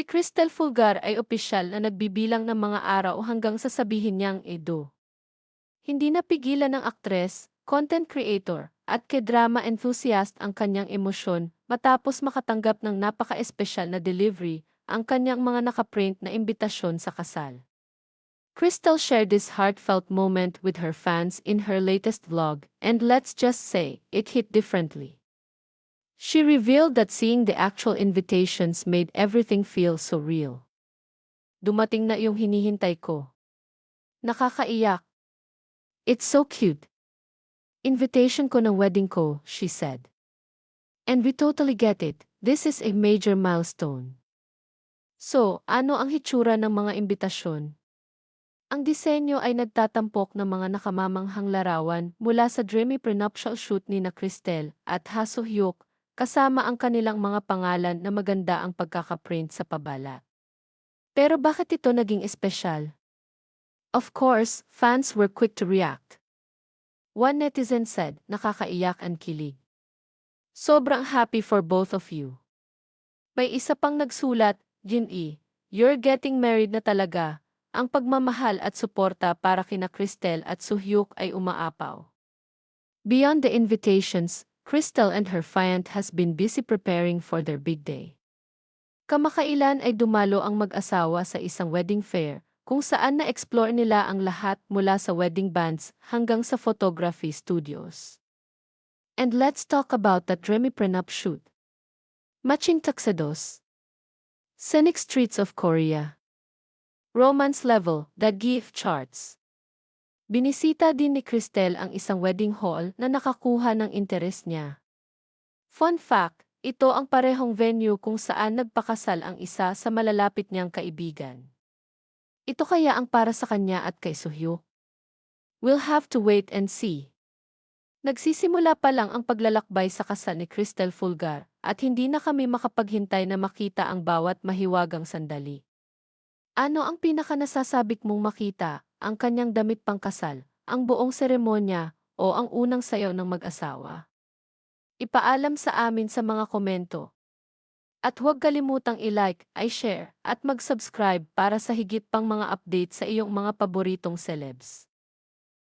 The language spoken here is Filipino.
Si Cristel Fulgar ay opisyal na nagbibilang ng mga araw hanggang sa sabihin niyang edo. Hindi napigilan ng aktres, content creator, at ke-drama enthusiast ang kanyang emosyon matapos makatanggap ng napaka-espesyal na delivery ang kanyang mga nakaprint na imbitasyon sa kasal. Crystal shared this heartfelt moment with her fans in her latest vlog, and let's just say, it hit differently. She revealed that seeing the actual invitations made everything feel so real. Dumating na yung hinihintay ko. Nakakaiyak. It's so cute. Invitation ko ng wedding ko, she said. And we totally get it, this is a major milestone. So, ano ang hitsura ng mga imbitasyon? Ang disenyo ay nagtatampok ng mga nakamamanghang larawan mula sa dreamy prenuptial shoot ni na Cristel at Ha kasama ang kanilang mga pangalan na maganda ang pagkakaprint sa pabala. Pero bakit ito naging espesyal? Of course, fans were quick to react. One netizen said, nakakaiyak ang kilig. Sobrang happy for both of you. May isa pang nagsulat, Jin E, you're getting married na talaga, ang pagmamahal at suporta para kina Cristel at Suhyuk ay umaapaw. Beyond the invitations, Crystal and her fiant has been busy preparing for their big day. Kamakailan ay dumalo ang mag-asawa sa isang wedding fair, kung saan na-explore nila ang lahat mula sa wedding bands hanggang sa photography studios. And let's talk about that dreamy prenup shoot. Matching tuxedos. Scenic streets of Korea. Romance level, the gift charts. Binisita din ni Cristel ang isang wedding hall na nakakuha ng interes niya. Fun fact, ito ang parehong venue kung saan nagpakasal ang isa sa malalapit niyang kaibigan. Ito kaya ang para sa kanya at kay Suhyo? We'll have to wait and see. Nagsisimula pa lang ang paglalakbay sa kasal ni Cristel Fulgar at hindi na kami makapaghintay na makita ang bawat mahiwagang sandali. Ano ang pinakanasasabik mong makita, ang kanyang damit pangkasal, ang buong seremonya, o ang unang sayaw ng mag-asawa? Ipaalam sa amin sa mga komento. At huwag kalimutang i-like, i-share, at mag-subscribe para sa higit pang mga update sa iyong mga paboritong celebs.